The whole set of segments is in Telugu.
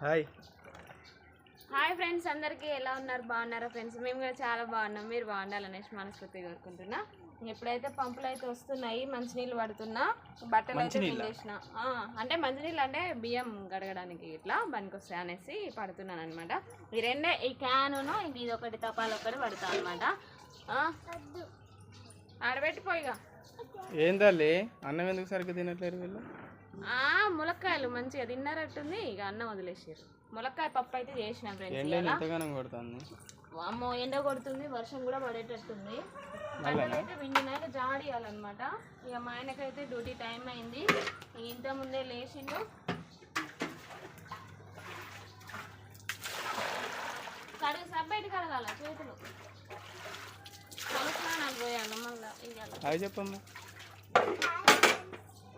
హాయ్. హాయ్ ఫ్రెండ్స్ అందరికీ ఎలా ఉన్నారు? బాగున్నారా ఫ్రెండ్స్? మేము కూడా చాలా బాగున్నాం. మీరు బాగుండాలనేసి మనస్ఫూర్తిగా కోరుకుంటున్నా. ఎప్పుడైతే పంపులు అయితే వస్తున్నాయి మంచినీళ్ళు పడుతున్నా బట్టలు అయితే ఆ, అంటే మంచినీళ్ళు అంటే బియ్యం గడగడానికి ఇట్లా పనికి వస్తాయి అనేసి పడుతున్నాను అనమాట ఈ రెండే ఈ క్యానును ఇంక ఇది ఒకటి తపాలు ఒకటి పడతా అనమాట ఆడబెట్టిపోయిగా ఏం తల్లి అన్నం ఎందుకు సరిగ్గా తినట్లేరు వీళ్ళు? ములక్కాయలు మంచిగా తిన్నారట్టుంది. ఇక అన్నం వదిలేసారు ములక్కాయ పప్పు అయితే చేసిన ఫ్రెండ్స్ అమ్మో ఎండ కొడుతుంది వర్షం కూడా పడేటట్టుంది. బట్టలైతే విండినాక జాడియాలన్నమాట ఇక మా ఆయనకైతే డ్యూటీ టైం అయింది. ఇంత ముందే లేచిండు. కడుగు సబ్బెట్టి కడగాల చేతులు. తలస్నానాలు పోయాను మళ్ళీ చెప్పమ్మా.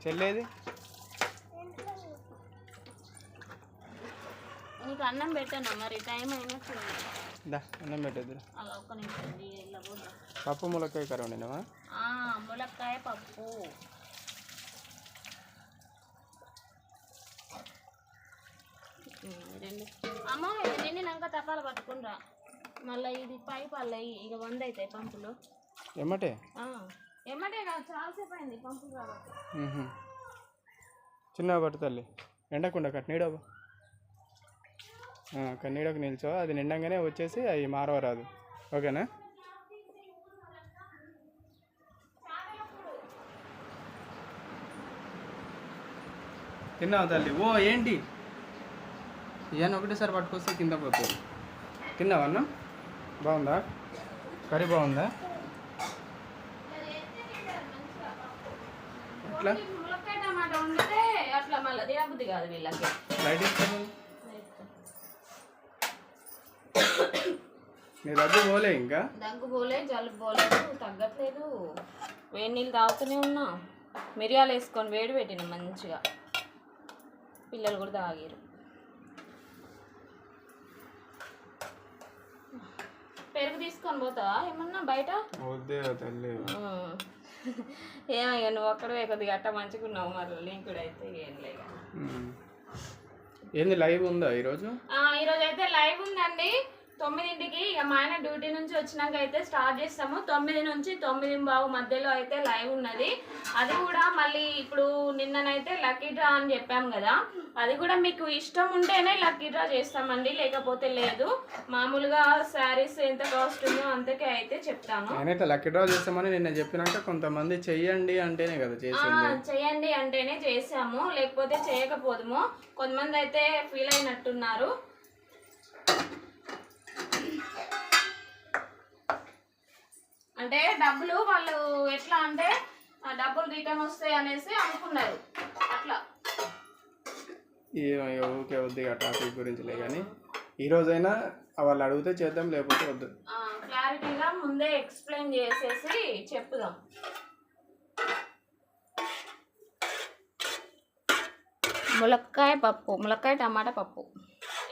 చెల్లేది? నీకు అన్నం పెట్టాను మరి? టైం అయినట్టుంది అన్నం పెట్టద్దు అలా ఒక్క నిమిషం పప్పు ములక్కాయ కర్ర వండినావా? ములక్కాయ పప్పు. అమ్మ నిండినాక తపాలు మళ్ళీ ఇది పైపు ఇక వంద అవుతాయి పంపులు కాదు చాలాసేపు అయింది పంపులు కాబట్టి మ్మ్హ. చిన్న పట్టు తల్లి. ఎండకుండా కట్నీడవు కన్నీడకు నిల్చో. అది నిండంగానే వచ్చేసి అవి మారవరాదు. ఓకేనా? తిన్నావు తల్లి? ఓ ఏంటి? ఇవన్నీ ఒకటేసారి పట్టుకొస్తే కింద పోతుంది తిన్నావా అన్నం? బాగుందా? కర్రీ బాగుందా? ఎట్లా? ములక్కాయ టమాటా వండితే అట్లా మళ్ళీ తినబుద్ధి కాదు వీళ్ళకి లైట్ ఇస్తాను నీ దగ్గర పోలే ఇంకా? దగ్గు పోలే జలుబు పోలేదు తగ్గట్లేదు. వేడి నీళ్ళు తాగుతూనే ఉన్నా. మిరియాలు వేసుకొని వేడి పెట్టిన మంచిగా. పిల్లలు కూడా తాగారు పెరుగు తీసుకొని పోతావా? ఏమన్నా బయట? వద్దే తల్లి. ఉమ్. ఏమో ఇక నువ్వు ఒక్కడే కొద్దిగా అట్ట మంచిగున్నావు మరి లింకుడు అయితే ఏం లేదు. ఏంది లైవ్ ఉందా ఈరోజు? ఈరోజు అయితే లైవ్ ఉందండి. తొమ్మిదింటికి ఇక మా ఆయన డ్యూటీ నుంచి వచ్చినాక అయితే స్టార్ట్ చేస్తాము. తొమ్మిది నుంచి తొమ్మిది బావు మధ్యలో అయితే లైవ్ ఉన్నది. అది కూడా మళ్ళీ ఇప్పుడు నిన్ననైతే లక్కీ డ్రా అని చెప్పాం కదా. అది కూడా మీకు ఇష్టం ఉంటేనే లక్కీ డ్రా చేస్తామండి లేకపోతే లేదు. మామూలుగా శారీస్ ఎంత కాస్ట్ ఉందో అంతకే అయితే చెప్తాను. నేనైతే లక్కీ డ్రా చేస్తామని నిన్న చెప్పినాక కొంతమంది చెయ్యండి అంటేనే కదా చేయండి అంటేనే చేసాము లేకపోతే చేయకపోదుము. కొంతమంది అయితే ఫీల్ అయినట్టున్నారు. అంటే డబ్బులు వాళ్ళు ఎట్లా అంటే ఆ డబ్బులు రిటర్న్ వస్తాయి అనేసి అనుకున్నారు. అట్లా. ఊకే వద్దు ఆ టాపిక్ గురించిలే కానీ ఈ రోజైనా వాళ్ళు అడిగితే చేద్దాం లేకపోతే వద్దు. ఆ, క్లారిటీగా ముందే ఎక్స్ప్లెయిన్ చేసేసి చెప్పుదాం. ములక్కాయ పప్పు ములక్కాయ టమాటా పప్పు.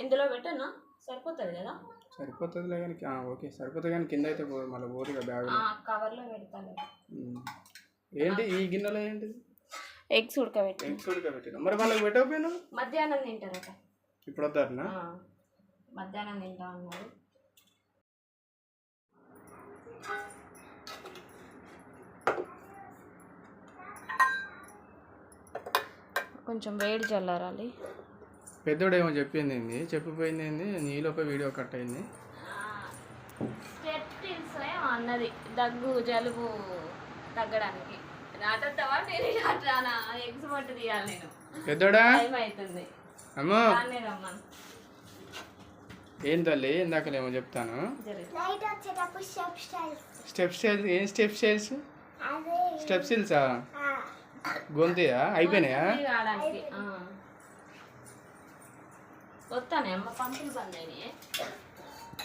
ఇందులో పెట్టనా? సరిపోతుంది కదా? సరిపోతుందిలే కానీ ఓకే సరిపోతుంది కానీ కింద అయితే పో- మళ్ళీ పోదుగా బ్యాగ్ కవర్లో పెడతాను. ఏంటి ఈ గిన్నెలో ఏంటి ఎగ్స్ ఉడకబెట్టి ఎగ్స్ ఉడకబెట్టిన. మరి వాళ్ళకి పెట్టకపోయినా మధ్యాహ్నం తింటారట. ఇప్పుడు వద్దారనా మధ్యాహ్నం తింటా అన్నారు కొంచెం వేడి చల్లారాలి పెద్దోడేమో చెప్పింది ఏంది చెప్పిపోయింది ఏంది నీలోపై వీడియో కట్ అయింది. అన్నది. దగ్గు జలుబు తగ్గడానికి. నాటద్దావా నేను నాటానా ఎగ్స్ పట్టు తీయాలి నేను. పెద్దోడా? టైం అవుతుంది అమ్మో! దాన్నే రమ్మను. ఏం తల్లి? ఇందాకలేమో చెప్తాను. Step styles. Step styles? ఏం స్టెప్ స్టైల్స్? స్టెప్ సిల్సా గొంతయా? అయిపోయినాయా. వస్తానే అమ్మ పంపులు బంద్ అయినాయి.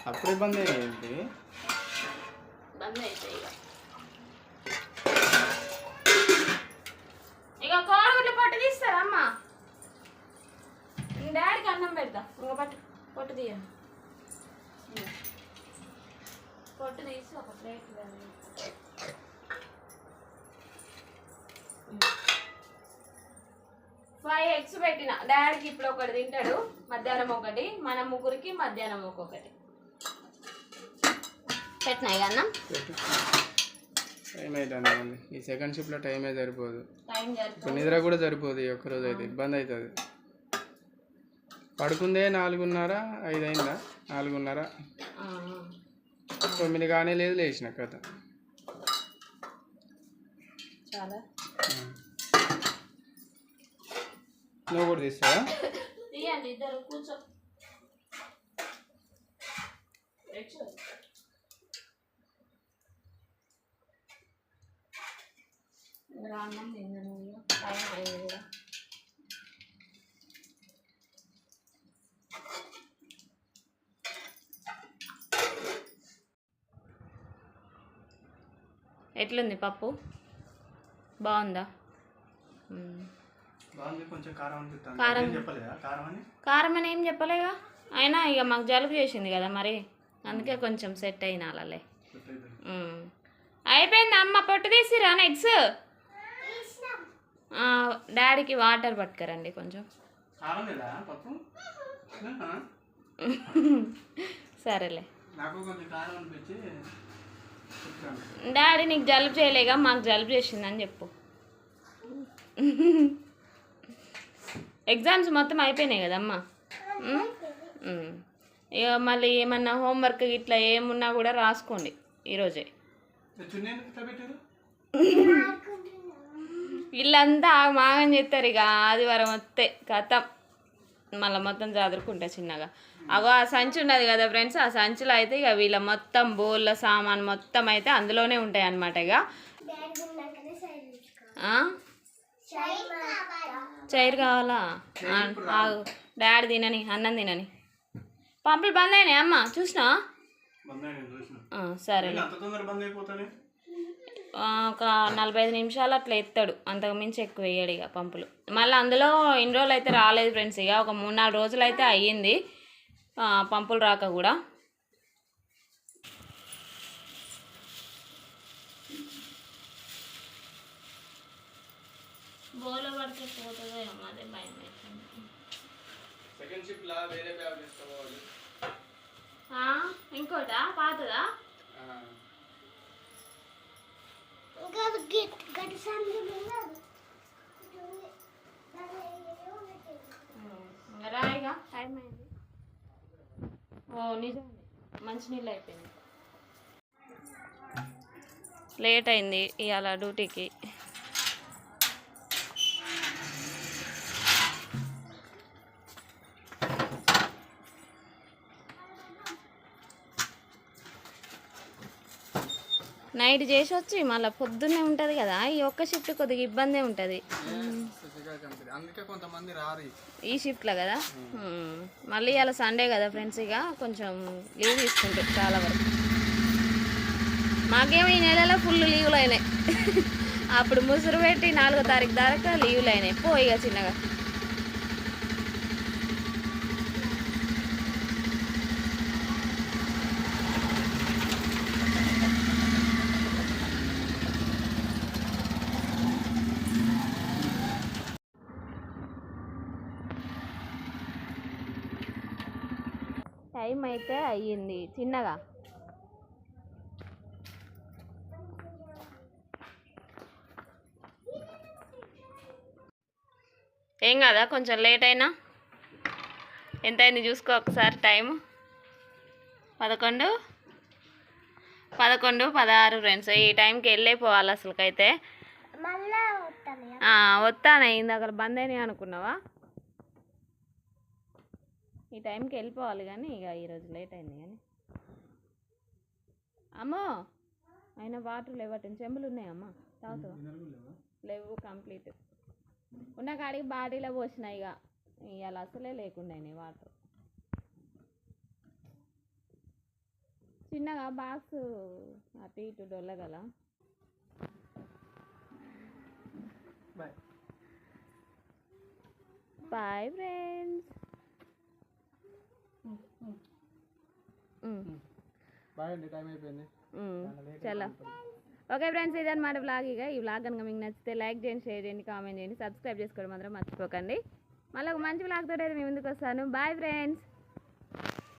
అప్పుడు ఇబ్బంది ఏంటి బంద్ ఇక. ఇక కోడిగుడ్లు పొట్టు తీస్తారా అమ్మ? డాడీకి అన్నం పెడతా. ఇంక పట్టు పొట్టు తీయ పొట్టు తీసి ఒక ప్లేట్ ఎగ్స్ పెట్టిన. డాడీకి ఇప్పుడు ఒకటి తింటాడు మధ్యాహ్నం ఒకటి మన ముగ్గురికి మధ్యాహ్నం ఒక్కొక్కటి పెట్టినాయి కన్నా టైం అవుతుంది ఈ సెకండ్ షిఫ్ట్లో టైమే సరిపోదు. నిద్ర కూడా సరిపోదు ఈ ఒక్క రోజు అయితే ఇబ్బంది అవుతుంది. పడుకుందే నాలుగున్నర ఐదు అయిందా నాలుగున్నర. తొమ్మిది కానీ లేదు లేచిన కథ. చాలా. నువ్వు కూడా తీస్తావా తీయండి ఇద్దరు కూర్చో. కూర్చో. తిన్నాను టైం అయింది కూడా. ఎట్లుంది పప్పు? బాగుందా? కారం కారం. అని? ఏం చెప్పలేగా? అయినా ఇక మాకు జలుబు చేసింది కదా మరి. అందుకే కొంచెం సెట్ అయిన అలాలే. అయిపోయింది. అమ్మ పొట్టు తీసిరా ఎగ్స్ డాడీకి వాటర్ పట్టుకరండి కొంచెం. సరేలే. డాడీ నీకు జలుబు చేయలేగా మాకు జలుబు చేసిందని చెప్పు. ఎగ్జామ్స్ మొత్తం అయిపోయినాయి కదమ్మా? మ్మ్? మ్మ్. ఇక మళ్ళీ ఏమన్నా హోంవర్క్ ఇట్లా ఏమున్నా కూడా రాసుకోండి ఈరోజే. చున్నీ ఎందుకు ఇట్లా పెట్టారు వీళ్ళంతా మాగం చేస్తారు ఇక ఆదివారం వస్తే కథం. మళ్ళీ మొత్తం చదువుకుంటా చిన్నగా. అగో ఆ సంచి ఉన్నది కదా ఫ్రెండ్స్ ఆ సంచిలో అయితే ఇక వీళ్ళ మొత్తం బోళ్ళ సామాన్ మొత్తం అయితే అందులోనే ఉంటాయి అన్నమాట ఇక చైర్ కావాలా. డాడీ తినని అన్నం తినని. పంపులు బంద్ అయినాయి అమ్మ చూసినా? సరే. ఒక నలభై ఐదు నిమిషాలు అట్లా ఎత్తాడు. అంతకు మించి ఎక్కువ వేయడు ఇక పంపులు. మళ్ళీ అందులో ఇన్ని రోజులు అయితే రాలేదు ఫ్రెండ్స్ ఇక ఒక మూడు నాలుగు రోజులు అయితే అయ్యింది. పంపులు రాక కూడా. బోలో పడితే పోతుందో ఏమో అదే భయం అవుతుంది సెకండ్ షిఫ్ట్ లా వేరే బ్యాగ్ తీసుకోవాలి. ఆ, ఇంకోటా? పాతదా? ఇంకా రాయిగా? టైం అయింది. ఓ నిజమే. మంచినీళ్ళు అయిపోయింది లేట్ అయింది ఇవాళ డ్యూటీకి. నైట్ చేసి వచ్చి మళ్ళీ పొద్దున్నే ఉంటుంది కదా ఈ ఒక్క షిఫ్ట్ కొద్దిగా ఇబ్బందే ఉంటుంది. ఈ షిఫ్ట్లో కదా? మళ్ళీ అలా సండే కదా ఫ్రెండ్స్ ఇక కొంచెం లీవ్ తీసుకుంటారు చాలా వరకు. మాకేమో ఈ నెలలో ఫుల్ లీవ్లు అయినాయి. అప్పుడు ముసురు పెట్టి నాలుగో తారీఖు దాకా లీవ్లు అయినాయి. పో ఇక చిన్నగా. టైం అయితే అయ్యింది చిన్నగా. ఏం కదా? కొంచెం లేట్ అయినా? ఎంత అయింది చూసుకో ఒకసారి టైం పదకొండు? పదకొండు పదహారు ఫ్రెండ్స్ ఈ టైంకి వెళ్ళిపోవాలి అసలుకైతే. మళ్ళా వస్తాను ఆ, వస్తాను ఇందాక బంద్ అయినాయి అనుకున్నావా? ఈ టైంకి వెళ్ళిపోవాలి కానీ ఇక ఈరోజు లేట్ అయింది కానీ. అమ్మో! అయినా వాటర్ లేవటం చెంబులు ఉన్నాయమ్మా తాగుతావా? లేవు? కంప్లీట్. ఉన్న కాడికి బాడీలో పోసిన ఇక. ఇవాళ అసలే లేకుండా వాటర్. చిన్నగా బాక్స్ అటు ఇటు డొల్లగల. బాయ్ ఫ్రెండ్స్ బాయ్ అండి టైం అయిపోయింది చలో ఓకే ఫ్రెండ్స్ ఇదన్నమాట బ్లాగ్ ఇక. ఈ బ్లాగ్ కనుక మీకు నచ్చితే లైక్ చేయండి షేర్ చేయండి కామెంట్ చేయండి సబ్స్క్రైబ్ చేసుకోవడం మాత్రం మర్చిపోకండి. మళ్ళీ ఒక మంచి బ్లాగ్ తోటి మీ ముందుకు వస్తాను. Bye friends